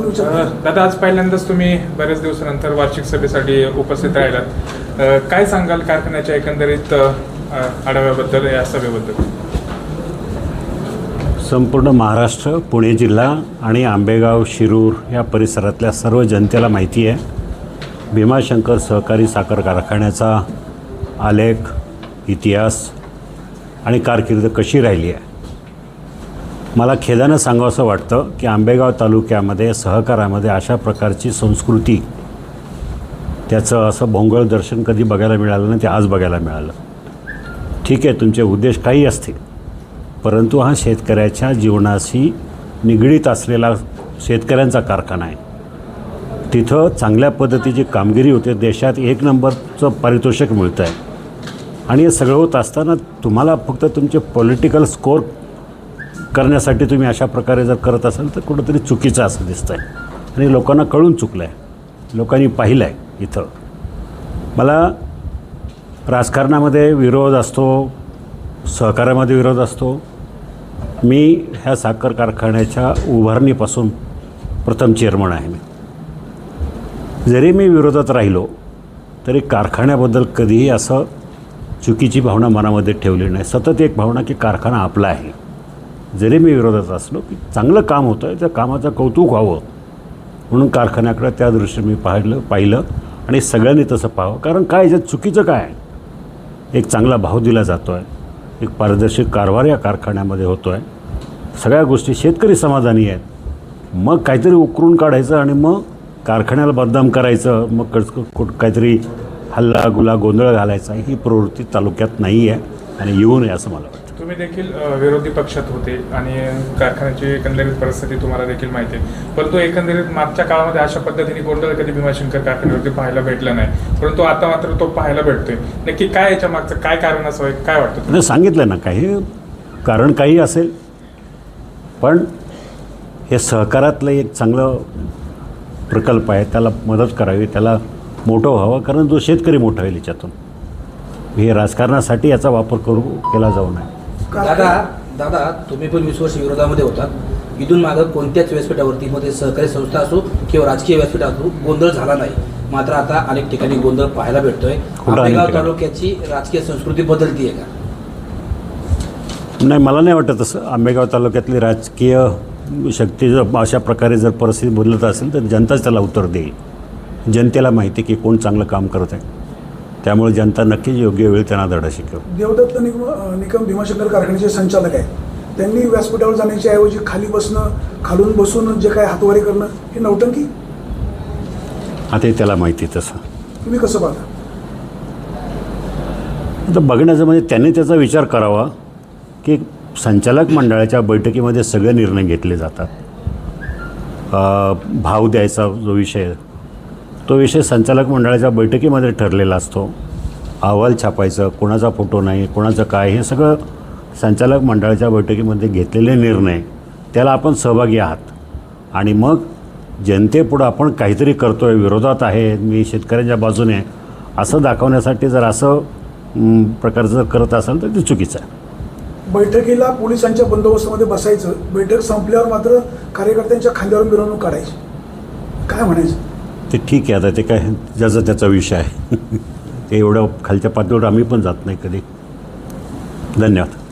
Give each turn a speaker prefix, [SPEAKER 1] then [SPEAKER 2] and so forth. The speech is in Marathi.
[SPEAKER 1] दादा आज पहिल्यांदाच तुम्ही बऱ्याच दिवसानंतर वार्षिक सभेसाठी उपस्थित राहिलात. काय सांगाल कारखान्याच्या एकंदरीत आढाव्याबद्दल या सभेबद्दल?
[SPEAKER 2] संपूर्ण महाराष्ट्र पुणे जिल्हा आणि आंबेगाव शिरूर या परिसरातल्या सर्व जनतेला माहिती आहे. भीमाशंकर सहकारी साखर कारखान्याचा आलेख इतिहास आणि कारकीर्द कशी राहिली आहे? मला खेदानं सांगावंसं वाटतं की आंबेगाव तालुक्यामध्ये सहकारामध्ये अशा प्रकारची संस्कृती त्याचं असं भोंगळ दर्शन कधी बघायला मिळालं नाही ते आज बघायला मिळालं. ठीक आहे तुमचे उद्देश काही असतील परंतु हा शेतकऱ्याच्या जीवनाशी निगडीत असलेला शेतकऱ्यांचा कारखाना आहे. तिथं चांगल्या पद्धतीची कामगिरी होते देशात एक नंबरचं पारितोषिक मिळतं आहे आणि हे सगळं होत असताना तुम्हाला फक्त तुमचे पॉलिटिकल स्कोर करण्यासाठी तुम्ही अशा प्रकारे जर करत असाल तर कुठंतरी चुकीचं असं दिसतं आहे आणि लोकांना कळून चुकलं आहे लोकांनी पाहिलं आहे इथं. मला राजकारणामध्ये विरोध असतो सहकार्यामध्ये विरोध असतो. मी ह्या साखर कारखान्याच्या उभारणीपासून प्रथम चेअरमन आहे मी. जरी मी विरोधात राहिलो तरी कारखान्याबद्दल कधीही असं चुकीची भावना मनामध्ये ठेवली नाही. सतत एक भावना की कारखाना आपला आहे. जरी मी विरोधात असलो की चांगलं काम होतं आहे त्या कामाचं कौतुक व्हावं. म्हणून कारखान्याकडे त्या दृष्टीने मी पाहिलं पाहिलं आणि सगळ्यांनी तसं पाहावं. कारण काय याच्यात चुकीचं काय आहे? एक चांगला भाव दिला जातो आहे एक पारदर्शक कारभार या कारखान्यामध्ये होतो आहे सगळ्या गोष्टी शेतकरी समाधानी आहेत. मग काहीतरी उकरून काढायचं आणि मग कारखान्याला बदनाम करायचं मग कड कुठ काहीतरी हल्ला गुला गोंधळ घालायचा ही प्रवृत्ती तालुक्यात नाही आहे आणि येऊ नये असं मला वाटतं.
[SPEAKER 1] तुम्ही देखील विरोधी पक्षात होते आणि कारखान्याची एकंदरीत परिस्थिती तुम्हाला देखील माहिती आहे. परंतु एकंदरीत मागच्या काळामध्ये अशा पद्धतीने गोंधळ कधी भीमाशंकर कारखान्यावरती पाहायला भेटला नाही. परंतु आता मात्र तो पाहायला भेटतोय. नक्की काय याच्या मागचं काय कारण असं काय वाटतं
[SPEAKER 2] नाही सांगितलं ना काही. कारण काही असेल. पण हे सहकारातलं एक चांगलं प्रकल्प आहे. त्याला मदत करावी त्याला मोठं व्हावं. कारण जो शेतकरी मोठा होईल याच्यातून. हे राजकारणासाठी याचा वापर करू केला जाऊ नये.
[SPEAKER 3] दादा दादा तुम्ही पण वीस वर्ष विरोधामध्ये होतात इथून मागं कोणत्याच व्यासपीठावरती मध्ये सहकारी संस्था असो किंवा राजकीय व्यासपीठ असो गोंधळ झाला नाही. मात्र आता अनेक ठिकाणी गोंधळ पाहायला भेटतोय. आंबेगाव
[SPEAKER 2] ठिकाणी?
[SPEAKER 3] तालुक्याची राजकीय संस्कृती बदलतीये का?
[SPEAKER 2] नाही मला नाही वाटत तसं. आंबेगाव तालुक्यातली राजकीय शक्ती जर अशा प्रकारे जर परिस्थिती बदलत असेल तर जनताच त्याला उत्तर देईल. जनतेला माहिती आहे की कोण चांगलं काम करत आहे. त्यामुळे जनता नक्कीच योग्य वेळ त्यांना धडा शिकव
[SPEAKER 4] देवदत्त निगम निकम भीमाशंकर कारखान्याचे संचालक आहेत. त्यांनी व्यासपीठावर जाण्याच्या ऐवजी खाली बसणं खालून बसून जे काय हातवारी करणं हे नौटंकी
[SPEAKER 2] आता त्याला माहिती आहे तसं.
[SPEAKER 4] तुम्ही कसं पाहता?
[SPEAKER 2] आता बघण्याचं म्हणजे त्यांनी त्याचा विचार करावा की संचालक मंडळाच्या बैठकीमध्ये सगळे निर्णय घेतले जातात. भाव द्यायचा जो विषय तो विषय संचालक मंडळाच्या बैठकीमध्ये ठरलेला असतो. अहवाल छापायचं कोणाचा फोटो नाही कोणाचं काय हे सगळं संचालक मंडळाच्या बैठकीमध्ये घेतलेले निर्णय त्याला आपण सहभागी आहात. आणि मग जनतेपुढं आपण काहीतरी करतो आहे विरोधात आहे मी शेतकऱ्यांच्या बाजूने असं दाखवण्यासाठी जर असं प्रकारचं जर करत असाल तर ते चुकीचं आहे.
[SPEAKER 4] बैठकीला पोलिसांच्या बंदोबस्तामध्ये बसायचं बैठक संपल्यावर मात्र कार्यकर्त्यांच्या खांद्यावर मिरवणूक काढायची. काय म्हणायचं?
[SPEAKER 2] ते ठीक आहे आता ते काय ज्याचा त्याचा विषय आहे. ते एवढं खालच्या पातळीवर आम्ही पण जात नाही कधी. धन्यवाद.